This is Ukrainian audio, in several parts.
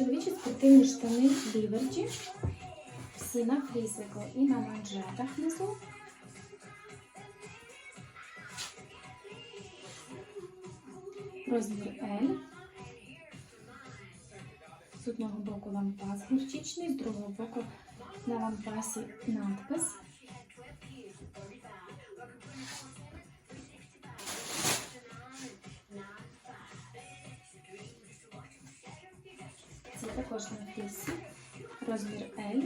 Чоловічі спортивні штани Ліверджі. Всі на флісику і на манжетах внизу. Розмір L. З одного боку лампас гірчичний, з другого боку на лампасі надпис. Також на флісі. Розмір L.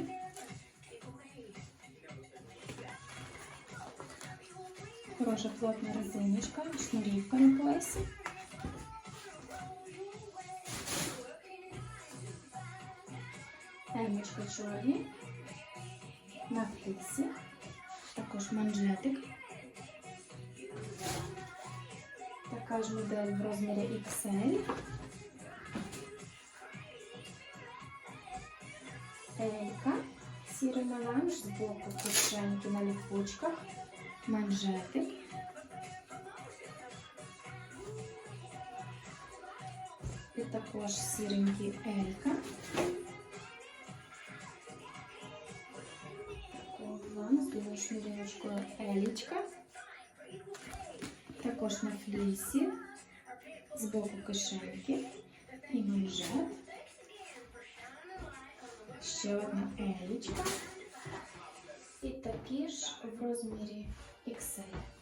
Хороша плотна резиночка, шнурівка на поясі. Емочка чорні. На флісі. Також манжетик. Така ж модель в розмірі XL. Елька, сірий меланж з боку кишеньки на ліпучках, манжетик. І також сіренький Елька. Такого плану з білою шнуриночкою Елічка. Також на флісі, з боку кишеньки і манжет. Ще одна елічка. І такі ж в розмірі XL.